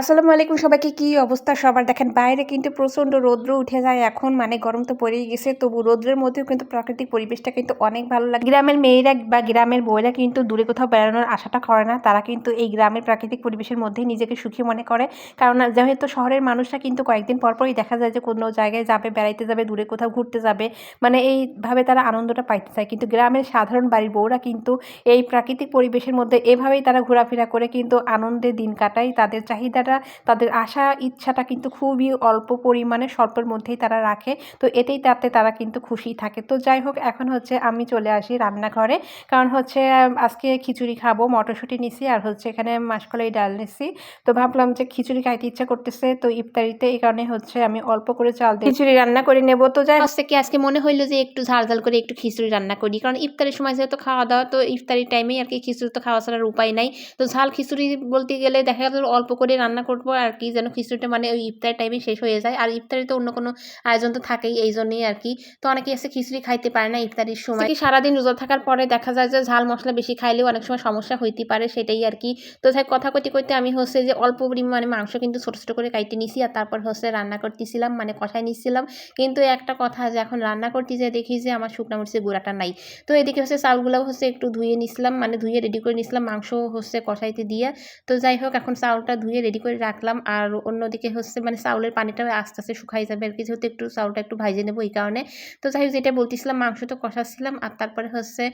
আসসালামু আলাইকুম সবাইকে, কি অবস্থা? সবার দেখেন, বাইরে কিন্তু প্রচণ্ড রৌদ্র উঠে যায় এখন মানে গরম তো পড়েই গেছে। তবু রৌদ্রের মধ্যেও কিন্তু প্রাকৃতিক পরিবেশটা কিন্তু অনেক ভালো লাগে। গ্রামের মেয়েরা বা গ্রামের বউরা কিন্তু দূরে কোথাও বেড়ানোর আশাটা করে না। তারা কিন্তু এই গ্রামের প্রাকৃতিক পরিবেশের মধ্যেই নিজেকে সুখী মনে করে। কারণ যেহেতু শহরের মানুষরা কিন্তু কয়েকদিন পরপরই দেখা যায় যে, কোনো জায়গায় যাবে, বেড়াইতে যাবে, দূরে কোথাও ঘুরতে যাবে মানে এইভাবে তারা আনন্দটা পাইতে চায়। কিন্তু গ্রামের সাধারণ বাড়ির বউরা কিন্তু এই প্রাকৃতিক পরিবেশের মধ্যে এভাবেই তারা ঘোরাফেরা করে কিন্তু আনন্দে দিন কাটায়। তাদের চাহিদাটা তাদের আশা ইচ্ছাটা কিন্তু খুবই অল্প পরিমাণে স্বল্পের মধ্যেই তারা রাখে। তো এতেই তাতে তারা কিন্তু খুশি থাকে। তো যাই হোক এখন হচ্ছে আমি চলে আসি রান্নাঘরে। কারণ হচ্ছে আজকে খিচুড়ি খাব মটরশুঁটি নিছি আর হচ্ছে এখানে মাসকলাই ডাল নিছি। তো ভাবলাম যে খিচুড়ি খাইতে ইচ্ছা করতেছে তো ইফতারিতে এই কারণে হচ্ছে আমি অল্প করে চাল দিয়ে খিচুড়ি রান্না করে নেব। তো যাই হচ্ছে কি আজকে মনে হইল যে একটু ঝাল ঝাল করে একটু খিচুড়ি রান্না করি? কারণ ইফতারের সময় যেহেতু খাওয়া দাওয়া তো ইফতারির টাইমেই আর কি খিচুড়ি তো খাওয়া ছাড়ার উপায় নাই। তো ঝাল খিচুড়ি বলতে গেলে দেখা গেল অল্প করে রান্না করব আর কি যেন খিচুড়িটা মানে ওই ইফতার টাইমে শেষ হয়ে যায়। আর ইফতারে তো অন্য কোনো আয়োজন তো থাকেই এই জন্যই আর কি। তো অনেকে এসে খিচুড়ি খাইতে পারে না ইফতারির সময়। কি সারাদিন রোজা থাকার পরে দেখা যায় যে ঝাল মশলা বেশি খাইলেও অনেক সময় সমস্যা হইতে পারে সেটাই আর কি। তো তাই কথা কইতে কইতে আমি হচ্ছে যে অল্প পরিমাণে মাংস কিন্তু ছোটো ছোটো করে কাইতে নিছি আর তারপর হচ্ছে রান্না করতেছিলাম মানে কষাই নিচ্ছিলাম কিন্তু একটা কথা যে এখন রান্না করতে যে দেখি যে আমার শুকনো মরিচের গুঁড়াটা নাই। তো এদিকে হচ্ছে চাউলগুলো হচ্ছে একটু ধুয়ে নিছিলাম মানে ধুয়ে রেডি করে নিছিলাম মাংস হচ্ছে কষাইতে দিয়ে। তো যাই হোক এখন চাউলটা ধুয়ে রেডি করে রাখলাম। আর অন্যদিকে হচ্ছে মানে চাউলের পানিটা আস্তে আস্তে শুকাই যাবে আর কি। যেহেতু একটু চাউলটা একটু ভাইজে নেব এই কারণে। তো যাই হোক, যেটা বলতেছিলাম, মাংস তো কষাচ্ছিলাম। আর তারপরে হচ্ছে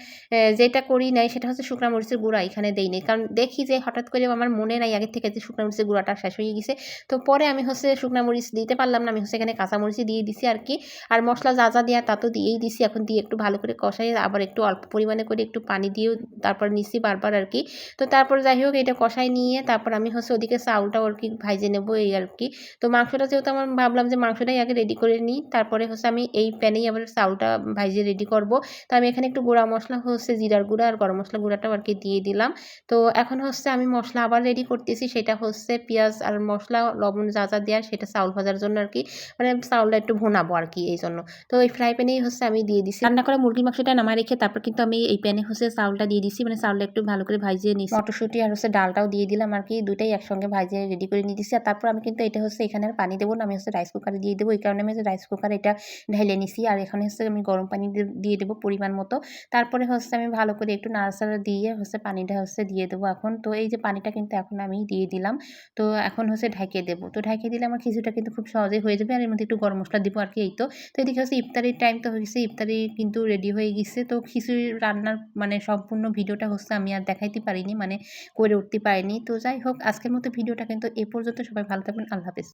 যেটা করি নাই সেটা হচ্ছে শুকনা মরিচের গুঁড়া এখানে দেই নেই। কারণ দেখি যে হঠাৎ করে আমার মনে নাই আগের থেকে যে শুকনা মরিচের গুঁড়াটা শেষ হয়ে গেছে। তো পরে আমি হচ্ছে শুকনা মরিচ দিতে পারলাম না। আমি হচ্ছে এখানে কাঁচা মরিচ দিয়ে দিছি আর কি। আর মশলা যা যা দেওয়া তা তো দিয়েই দিছি। এখন দিয়ে একটু ভালো করে কষাই, আবার একটু অল্প পরিমাণে করে একটু পানি দিয়েও তারপর নিছি বারবার আর কি। তো তারপর যাই হোক, এটা কষাই নিয়ে তারপর আমি হচ্ছে ওদিকে চাউলটাও আর কি ভাইজে নেব এই আর কি। তো মাংসটা যেহেতু আমার ভাবলাম যে মাংসটাই আগে রেডি করে নিই তারপরে হচ্ছে আমি এই প্যানেই আবার চাউলটা ভাইজে রেডি করব। তো আমি এখানে একটু গুঁড়া মশলা হচ্ছে জিরার গুঁড়া আর গরম মশলা গুঁড়াটাও আর কি দিয়ে দিলাম। তো এখন হচ্ছে আমি মশলা আবার রেডি করতেছি সেটা হচ্ছে পেঁয়াজ আর মশলা লবণ যা যা দেওয়া সেটা চাউল ভাজার জন্য আর কি। মানে চাউলটা একটু ভোনাবো আর কি এই জন্য। তো এই ফ্রাই প্যানেই হচ্ছে আমি দিয়ে দিছি। রান্না করা মুরগির মাংসটা নামা রেখে তারপর কিন্তু আমি এই প্যানে হচ্ছে চাউলটা দিয়ে দিছি। মানে চাউলটা একটু ভালো করে ভাজিয়ে নিছি। মটরশুঁটি আর হচ্ছে ডালটাও দিয়ে দিলাম আর কি দুটাই একসঙ্গে ভাজিয়ে রেডি করে নিয়ে দিছি। আর তারপর আমি কিন্তু এটা হচ্ছে এখানে আর পানি দেবো না, আমি হচ্ছে রাইস কুকারে দিয়ে দেবো। এই কারণে আমি হচ্ছে রাইস কুকারে এটা ঢেলে নিছি। আর এখানে হচ্ছে আমি গরম পানি দিয়ে দেবো পরিমাণ মতো। তারপরে হচ্ছে আমি ভালো করে একটু নাড়াচাড়া দিয়ে হচ্ছে পানিটা হচ্ছে দিয়ে দেবো এখন। তো এই যে পানিটা কিন্তু এখন আমি দিয়ে দিলাম। তো এখন হচ্ছে ঢেকে দেবো। তো ঢেকে দিলে আমার খিচুড়িটা কিন্তু খুব সহজেই হয়ে যাবে। আর এর মধ্যে একটু গরম মশলা দিব আর কি এই তো। তো এদিকে হচ্ছে ইফতারির টাইম তো হয়েছে। ইফতারি কিন্তু রেডি হয়ে গেছে। তো খিচুড়ি রান্নার মানে সম্পূর্ণ ভিডিওটা হচ্ছে আমি আর দেখাইতে পারিনি মানে করে উঠতে পারিনি। তো যাই হোক, আজকের মতো ভিডিওটা কিন্তু এ পর্যন্ত সবাই ভালো থাকবেন। আল্লাহ হাফেজ।